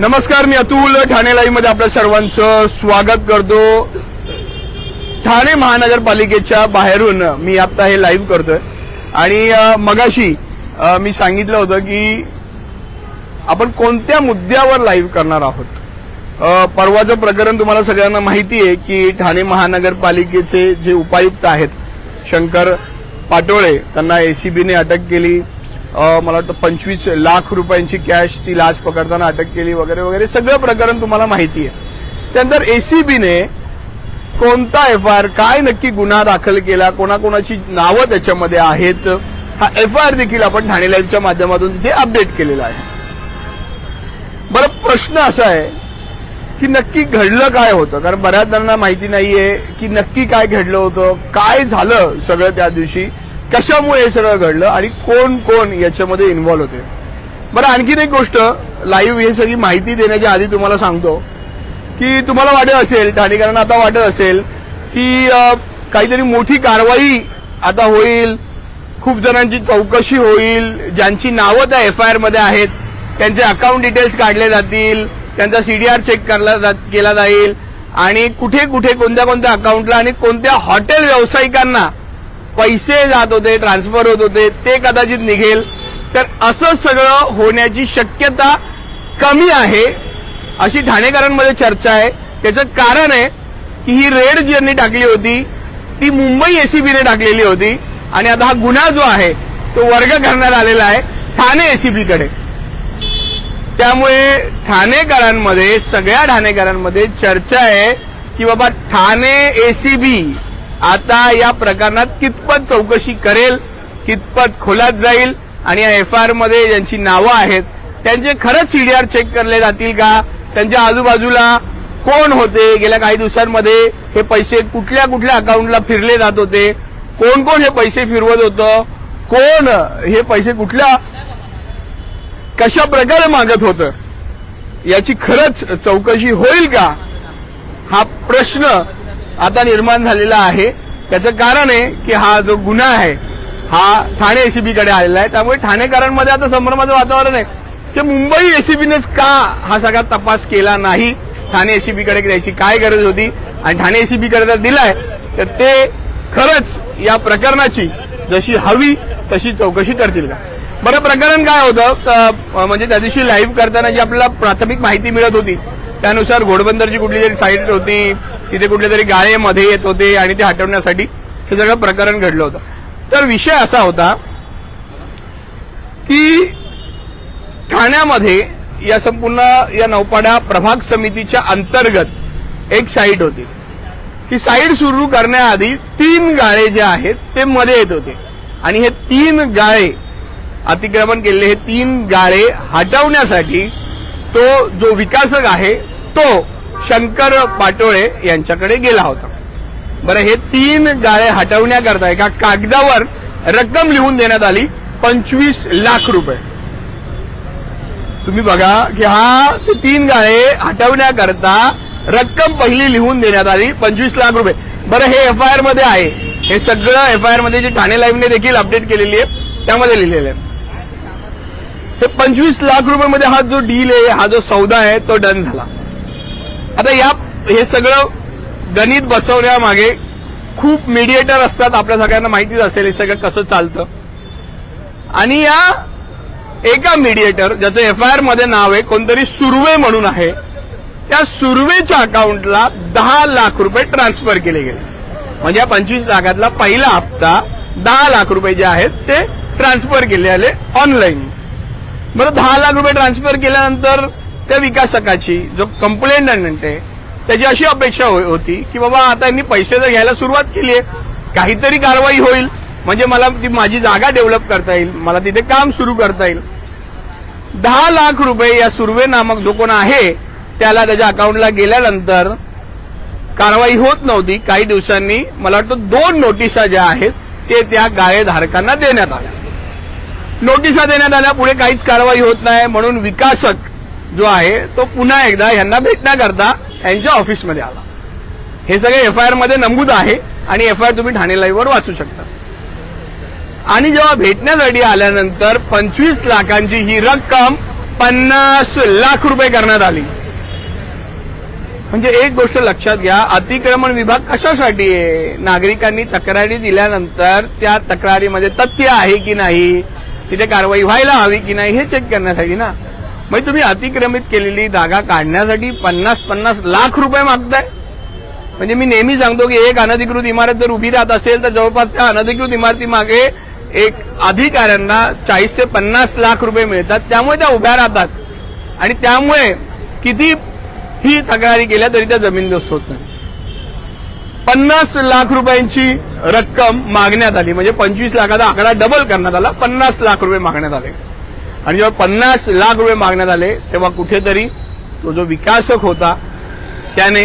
नमस्कार मी अतुल ठाणे लाईव्हमध्ये आपल्या सर्वांचं स्वागत करतो. ठाणे महानगरपालिकेच्या बाहेरून मी आता हे लाईव्ह करतोय. आणि मगाशी मी सांगितलं होतं की आपण कोणत्या मुद्द्यावर लाईव्ह करणार आहोत? परवाचं प्रकरण तुम्हाला सगळ्यांना माहिती आहे की ठाणे महानगरपालिकेचे जे उपायुक्त आहेत शंकर पाटोळे त्यांना एसीबीने अटक केली. मला वाटतं पंचवीस लाख रुपयांची कॅश ती लाच पकडताना अटक केली वगैरे वगैरे सगळं प्रकरण तुम्हाला माहिती आहे. त्यानंतर एसीबीने कोणता एफ आय आर काय नक्की गुन्हा दाखल केला कोणाकोणाची नावं त्याच्यामध्ये आहेत हा एफ आय आर देखील आपण ठाणे लाईव्हच्या माध्यमातून तिथे अपडेट केलेला आहे. बरं प्रश्न असा आहे की नक्की घडलं काय होतं? कारण बऱ्याच जणांना माहिती नाहीये की नक्की काय घडलं होतं काय झालं सगळं त्या दिवशी? कशामुळे हे सगळं घडलं आणि कोण कोण याच्यामध्ये इन्व्हॉल्व होते? बरं आणखीन एक गोष्ट लाईव्ह हे सगळी माहिती देण्याच्या आधी तुम्हाला सांगतो की तुम्हाला वाटत असेल ठाणेकरांना आता वाटत असेल की काहीतरी मोठी कारवाई आता होईल खूप जणांची चौकशी होईल ज्यांची नावं त्या एफ आय आरमध्ये आहेत त्यांचे अकाउंट डिटेल्स काढले जातील त्यांचा सीडीआर चेक करला जा- केला जाईल आणि कुठे कुठे कोणत्या कोणत्या अकाउंटला आणि कोणत्या हॉटेल व्यावसायिकांना पैसे जात होते ट्रान्सफर होत होते ते कदाचित निघेल. तर असं सगळं होण्याची शक्यता कमी आहे अशी ठाणेकरांमध्ये चर्चा आहे. त्याचं कारण आहे की ही रेड ज्यांनी टाकली होती ती मुंबई एसीबीने टाकलेली होती. आणि आता हा गुन्हा जो आहे तो वर्ग करण्यात आलेला आहे ठाणे एसीबीकडे त्यामुळे ठाणेकरांमध्ये सगळ्या ठाणेकरांमध्ये चर्चा आहे की बाबा ठाणे एसीबी आता या प्रकरणात कितपत चौकशी करेल कितपत खोलात जाईल आणि या एफ आय आरमध्ये ज्यांची नावं आहेत त्यांचे खरंच सीडीआर चेक करले जातील का? त्यांच्या आजूबाजूला कोण होते? गेल्या काही दिवसांमध्ये हे पैसे कुठल्या कुठल्या अकाउंटला फिरले जात होते? कोण कोण हे पैसे फिरवत होतं? कोण हे पैसे कुठल्या कशा प्रकारे मागत होतं? याची खरंच चौकशी होईल का? हा प्रश्न आता निर्माण झालेला आहे. त्याचं कारण आहे की हा जो गुन्हा आहे हा ठाणे एसीबीकडे आलेला आहे. त्यामुळे ठाणेकरांमध्ये आता संभ्रमाचं वातावरण आहे. की मुंबई एसीबीनेच का हा सगळा तपास केला नाही? ठाणे एसीबीकडे द्यायची काय गरज होती? आणि ठाणे एसीबीकडे जर दिलाय तर ते खरंच या प्रकरणाची जशी हवी तशी चौकशी करतील का? बरं प्रकरण काय होतं? तर, म्हणजे त्या दिवशी लाईव्ह करताना जी आपल्याला प्राथमिक माहिती मिळत होती त्यानुसार घोडबंदरची कुठली तरी साईट होती तिथे कुठले तरी गाळे मध्ये येत होते आणि ते हटवण्यासाठी हे सगळं प्रकरण घडलं होतं. तर विषय असा होता की ठाण्यामध्ये या संपूर्ण या नौपाडा प्रभाग समितीच्या अंतर्गत एक साईट होती. ही साईट सुरू करण्याआधी तीन गाळे जे आहेत ते मध्ये येत होते. आणि हे तीन गाळे अतिक्रमण केलेले हे तीन गाळे हटवण्यासाठी तो जो विकासक आहे तो शंकर पाटोळे यांच्याकडे गेला होता. बरं हे तीन गाळे हटवण्याकरता एका कागदावर रक्कम लिहून देण्यात आली पंचवीस लाख रुपये. तुम्ही बघा की हा ते तीन गाळे हटवण्याकरता रक्कम पहिली लिहून देण्यात आली पंचवीस लाख रुपये. बरं हे एफ आय आरमध्ये आहे. हे सगळं एफ आय आरमध्ये जे ठाणे लाईव्हने देखील अपडेट केलेली आहे त्यामध्ये लिहिलेलं आहे. हे पंचवीस लाख रुपयामध्ये हा जो डील आहे हा जो सौदा आहे तो डन झाला. आता या हे सगळं गणित बसवण्यामागे खूप मीडिएटर असतात आपल्या सगळ्यांना माहितीच असेल हे सगळं कसं चालतं. आणि या एका मीडिएटर ज्याचं एफ आय आरमध्ये नाव आहे कोणतरी सुर्वे म्हणून आहे त्या सुर्वेच्या अकाउंटला दहा लाख रुपये ट्रान्सफर केले गेले. म्हणजे या पंचवीस लाखातला पहिला हप्ता दहा लाख रुपये जे आहेत ते ट्रान्सफर केले आले ऑनलाईन बरं दहा लाख रुपये ट्रान्सफर केल्यानंतर त्या विकासकाची जो कंप्लेंट आहे त्याची अशी अपेक्षा हो- होती की बाबा आता यांनी पैसे जर घ्यायला सुरुवात केली आहे. काहीतरी कारवाई होईल. म्हणजे मला ती माझी जागा डेव्हलप करता येईल. मला तिथे काम सुरू करता येईल. दहा लाख रुपये या सुर्वे नामक जो कोण आहे त्याला त्याच्या अकाउंटला गेल्यानंतर कारवाई होत नव्हती. काही दिवसांनी मला वाटतं दोन नोटिसा ज्या आहेत ते त्या गाळेधारकांना देण्यात आल्या. नोटिसा देण्यात आल्या पुढे काहीच कारवाई होत नाही. म्हणून विकासक जो आहे तो पुन्हा एकदा यांना भेटण्याकरता यांच्या ऑफिसमध्ये आला. हे सगळे एफ आय आरमध्ये नमूद आहे आणि एफ आय आर तुम्ही ठाणे लाईव्हवर वाचू शकता. आणि जेव्हा भेटण्यासाठी आल्यानंतर पंचवीस लाखांची ही रक्कम पन्नास लाख रुपये करण्यात आली. म्हणजे एक गोष्ट लक्षात घ्या अतिक्रमण विभाग कशासाठी आहे? नागरिकांनी तक्रारी दिल्यानंतर त्या तक्रारीमध्ये तथ्य आहे की नाही? तिथे कारवाई व्हायला हवी की नाही हे चेक करण्यासाठी ना? म्हणजे तुम्ही अतिक्रमित केलेली जागा काढण्यासाठी पन्नास पन्नास लाख रुपये मागताय. म्हणजे मी नेहमी सांगतो की एक अनधिकृत इमारत जर उभी राहत असेल तर जवळपास त्या अनधिकृत इमारती मागे एक अधिकाऱ्यांना चाळीस ते पन्नास लाख रुपये मिळतात. त्यामुळे त्या उभ्या राहतात. आणि त्यामुळे किती ही तक्रारी केल्या तरी त्या जमीनदोस्त होत नाही. पन्नास लाख रुपयांची रक्कम मागण्यात आली. म्हणजे पंचवीस लाखाचा आकडा डबल करण्यात आला. पन्नास लाख रुपये मागण्यात आले. आणि जेव्हा पन्नास लाख रुपये मागण्यात आले तेव्हा कुठेतरी तो जो विकासक होता त्याने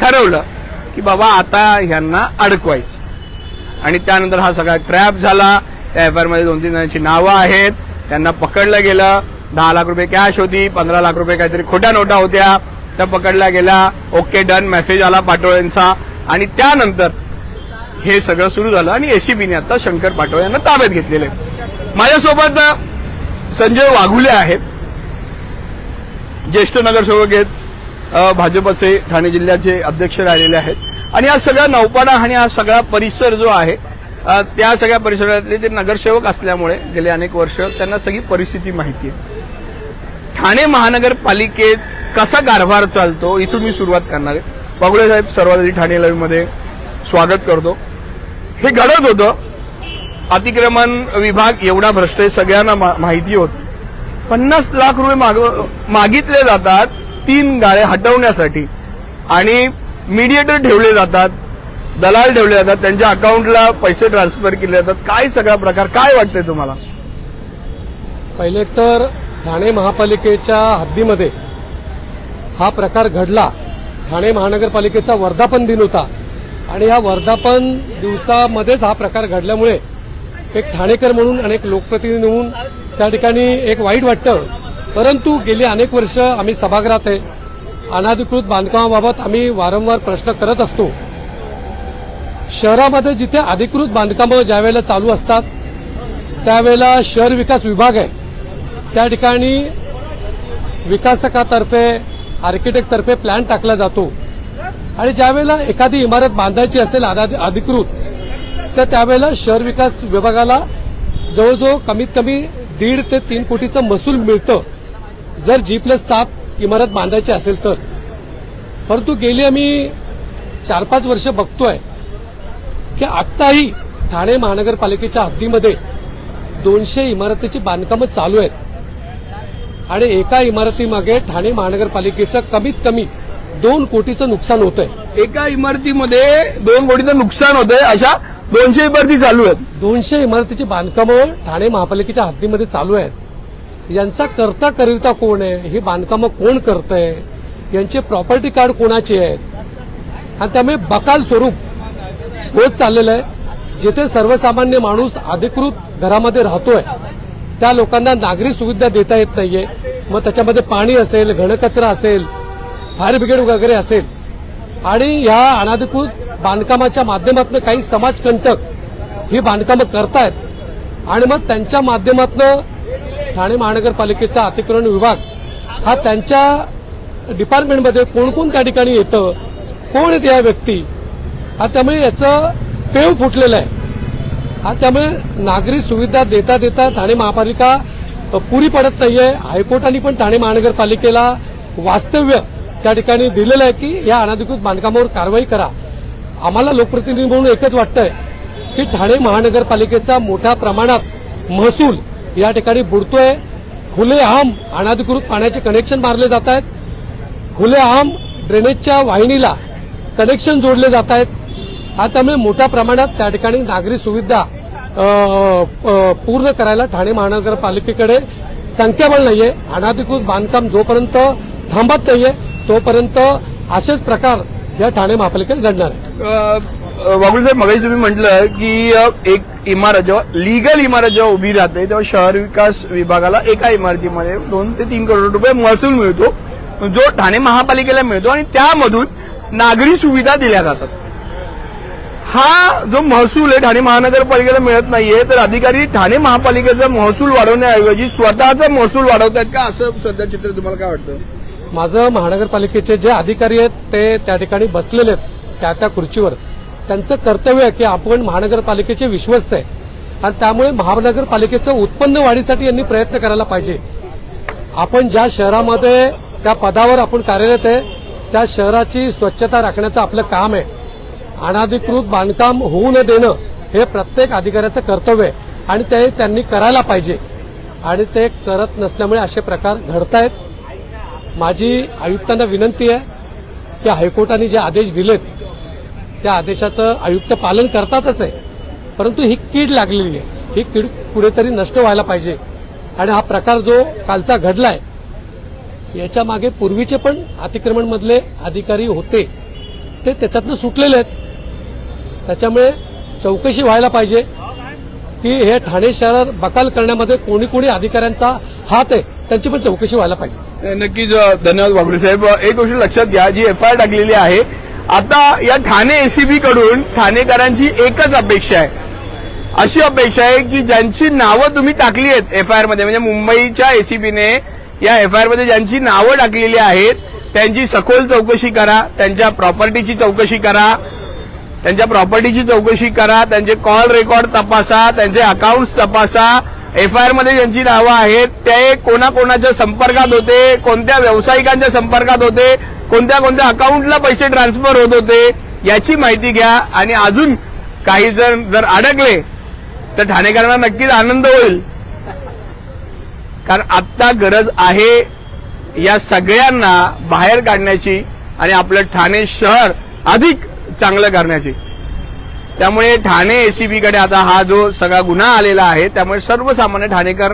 ठरवलं की बाबा आता ह्यांना अडकवायचं. आणि त्यानंतर हा सगळा ट्रॅप झाला. त्या एफमध्ये दोन तीन जणांची नावं आहेत. त्यांना पकडलं गेलं. दहा लाख रुपये कॅश होती पंधरा लाख रुपये काहीतरी खोट्या नोटा होत्या. त्या पकडल्या गेल्या. ओके डन मेसेज आला पाटोळेंचा. आणि त्यानंतर हे सगळं सुरू झालं आणि एसीबीने आता शंकर पाटोळे यांना ताब्यात घेतलेलं आहे. माझ्यासोबत संजय वाघुले आहेत. ज्येष्ठ नगरसेवक आहेत. भाजपचे ठाणे जिल्ह्याचे अध्यक्ष राहिलेले आहेत. आणि हा सगळा नौपाडा आणि हा सगळा परिसर जो आहे त्या सगळ्या परिसरातले ते नगरसेवक असल्यामुळे गेले अनेक वर्ष त्यांना सगळी परिस्थिती माहिती आहे. ठाणे महानगरपालिकेत कसा कारभार चालतो इथून मी सुरुवात करणार आहे. बागुळे साहेब सर्वात आधी ठाणे लाईव्ह स्वागत करतो. हे घडत होतं अतिक्रमण विभाग एवढा भ्रष्ट आहे सगळ्यांना मा- माहिती होती. पन्नास लाख रुपये माग- मागितले जातात तीन गाळे हटवण्यासाठी. आणि मीडिएटर ठेवले जातात दलाल ठेवले जातात त्यांच्या अकाउंटला पैसे ट्रान्सफर केले जातात. काय सगळा प्रकार काय वाटतंय तुम्हाला? पहिले तर ठाणे महापालिकेच्या हद्दीमध्ये हा प्रकार घडला. ठाणे महानगरपालिकेचा वर्धापन दिन होता. आणि या वर्धापन दिवसामध्येच हा प्रकार घडल्यामुळे एक ठाणेकर म्हणून अनेक लोकप्रतिनिधी म्हणून त्या ठिकाणी एक वाईट वाटतं. परंतु गेली अनेक वर्ष आम्ही सभागृहात आहे. अनाधिकृत बांधकामाबाबत आम्ही वारंवार प्रश्न करत असतो. शहरामध्ये जिथे अधिकृत बांधकामं ज्यावेळेला चालू असतात त्यावेळेला शहर विकास विभाग आहे. त्या ठिकाणी विकासकातर्फे आर्किटेक्टतर्फे प्लॅन टाकला जातो. आणि ज्यावेळेला एखादी इमारत बांधायची असेल आधा- अधिकृत तर त्यावेळेला शहर विकास विभागाला जवळजवळ कमीत कमी दीड ते तीन कोटीचं महसूल मिळतं. जर जी प्लस सात इमारत बांधायची असेल तर. परंतु गेली आम्ही चार पाच वर्ष बघतोय की आत्ताही ठाणे महानगरपालिकेच्या हद्दीमध्ये दोनशे इमारतीची बांधकामं चालू आहेत. आणि एका इमारतीमागे ठाणे महानगरपालिकेचं कमीत कमी दोन कोटीचं नुकसान होतंय. आहे एका इमारतीमध्ये दोन कोटीचं नुकसान होतंय अशा दोनशे इमारती चालू आहेत. दोनशे इमारतीची बांधकामं ठाणे महापालिकेच्या हद्दीमध्ये चालू आहेत. यांचा करता करिता कोण आहे? ही बांधकामं कोण करतंय? यांचे प्रॉपर्टी कार्ड कोणाचे आहेत? आणि त्यामुळे बकाल स्वरूप होत चाललेलं आहे. जिथे सर्वसामान्य माणूस अधिकृत घरामध्ये राहतोय त्या लोकांना नागरी सुविधा देता येत नाहीये. मग त्याच्यामध्ये पाणी असेल घनकचरा असेल फायर ब्रिगेड वगैरे असेल. आणि या अनाधिकृत बांधकामाच्या माध्यमातून काही समाजकंटक ही बांधकामं करतायत. आणि मग त्यांच्या माध्यमातून ठाणे महानगरपालिकेचा अतिक्रमण विभाग हा त्यांच्या डिपार्टमेंटमध्ये कोण कोण त्या ठिकाणी येतं कोण येते या व्यक्ती हा त्यामुळे याचं पेव फुटलेलं आहे. हा त्यामुळे नागरी सुविधा देता देता ठाणे महापालिका पुरी पडत नाहीये. हायकोर्टाने पण ठाणे महानगरपालिकेला वास्तव्य त्या ठिकाणी दिलेलं आहे की या अनधिकृत बांधकामावर कारवाई करा. आम्हाला लोकप्रतिनिधी म्हणून एकच वाटतंय की ठाणे महानगरपालिकेचा मोठ्या प्रमाणात महसूल या ठिकाणी बुडतोय. खुलेआम अनाधिकृत पाण्याचे कनेक्शन मारले जात आहेत. खुलेआम ड्रेनेजच्या वाहिनीला कनेक्शन जोडले जात आहेत. त्यामुळे मोठ्या प्रमाणात त्या ठिकाणी नागरी सुविधा पूर्ण करायला ठाणे महानगरपालिकेकडे संख्याबळ नाहीये. अनाधिकृत बांधकाम जोपर्यंत थांबत नाहीये तोपर्यंत असेच प्रकार या ठाणे महापालिकेत घडणार आहे. वागुल साहेब मगाशी तुम्ही म्हटलं की एक इमारत जेव्हा लिगल इमारत जेव्हा उभी राहते तेव्हा शहर विकास विभागाला एका इमारतीमध्ये दोन ते तीन करोड रुपये महसूल मिळतो. जो ठाणे महापालिकेला मिळतो आणि त्यामधून नागरी सुविधा दिल्या जातात. हा जो महसूल आहे ठाणे महानगरपालिकेला मिळत नाहीये तर अधिकारी ठाणे महापालिकेचा महसूल वाढवण्याऐवजी स्वतःचा महसूल वाढवतायत का? असं सध्या चित्र तुम्हाला काय वाटतं? माझं महानगरपालिकेचे जे अधिकारी आहेत ते त्या ठिकाणी बसलेले आहेत त्या त्या खुर्चीवर. त्यांचं कर्तव्य आहे की आपण महानगरपालिकेचे विश्वस्त आहे. आणि त्यामुळे महानगरपालिकेचं उत्पन्न वाढीसाठी यांनी प्रयत्न करायला पाहिजे. आपण ज्या शहरामध्ये त्या पदावर आपण कार्यरत आहे त्या शहराची स्वच्छता राखण्याचं आपलं काम आहे. अनाधिकृत बांधकाम होऊ न देणं हे प्रत्येक अधिकाऱ्याचं कर्तव्य आहे. आणि ते त्यांनी करायला पाहिजे. आणि ते करत नसल्यामुळे असे प्रकार घडतायत. माझी आयुक्तांना विनंती आहे की हायकोर्टाने जे आदेश दिलेत त्या आदेशाचं आयुक्त पालन करतातच आहे. परंतु ही कीड लागलेली आहे. ही कीड कुठेतरी नष्ट व्हायला पाहिजे. आणि हा प्रकार जो कालचा घडलाय याच्या मागे पूर्वीचे पण अतिक्रमणमधले अधिकारी होते. ते त्याच्यातनं सुटलेले आहेत. त्याच्यामुळे चौकशी व्हायला पाहिजे की हे ठाणे शहर बकाल करण्यामध्ये कोणी कोणी अधिकाऱ्यांचा हात आहे. त्यांची पण चौकशी व्हायला पाहिजे. नक्कीच धन्यवाद बाबरे साहेब. एक गोष्ट लक्षात घ्या जी एफ आय आर टाकलेली आहे आता या ठाणे एसीबी कडून ठाणेकरांची एकच अपेक्षा आहे. अशी अपेक्षा आहे की ज्यांची नावं तुम्ही टाकली आहेत एफ आय आरमध्ये म्हणजे मुंबईच्या एसीबीने या एफ आय आरमध्ये ज्यांची नावं टाकलेली आहेत त्यांची सखोल चौकशी करा त्यांच्या प्रॉपर्टीची चौकशी करा त्यांच्या प्रॉपर्टीची चौकशी करा त्यांचे कॉल रेकॉर्ड तपासा त्यांचे अकाउंट्स तपासा एफ आय आरमध्ये ज्यांची नावं आहेत ते कोणाकोणाच्या संपर्कात होते कोणत्या व्यावसायिकांच्या संपर्कात होते कोणत्या कोणत्या अकाउंटला पैसे ट्रान्सफर होत होते याची माहिती घ्या. आणि अजून काही जण जर अडकले तर ठाणेकरांना नक्कीच आनंद होईल. कारण आत्ता गरज आहे या सगळ्यांना बाहेर काढण्याची आणि आपलं ठाणे शहर अधिक चांगलं करण्याची. त्यामुळे ठाणे एसीबीकडे आता हा जो सगळा गुन्हा आलेला आहे त्यामुळे सर्वसामान्य ठाणेकर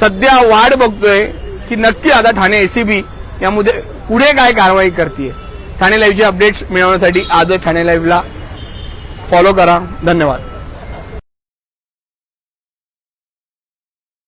सध्या वाट बघतोय की नक्की आता ठाणे एसीबी यामध्ये पुढे काय कारवाई करते ठाणे लाईव्हचे अपडेट्स मिळवण्यासाठी आजच ठाणे लाईव्हला फॉलो करा. धन्यवाद.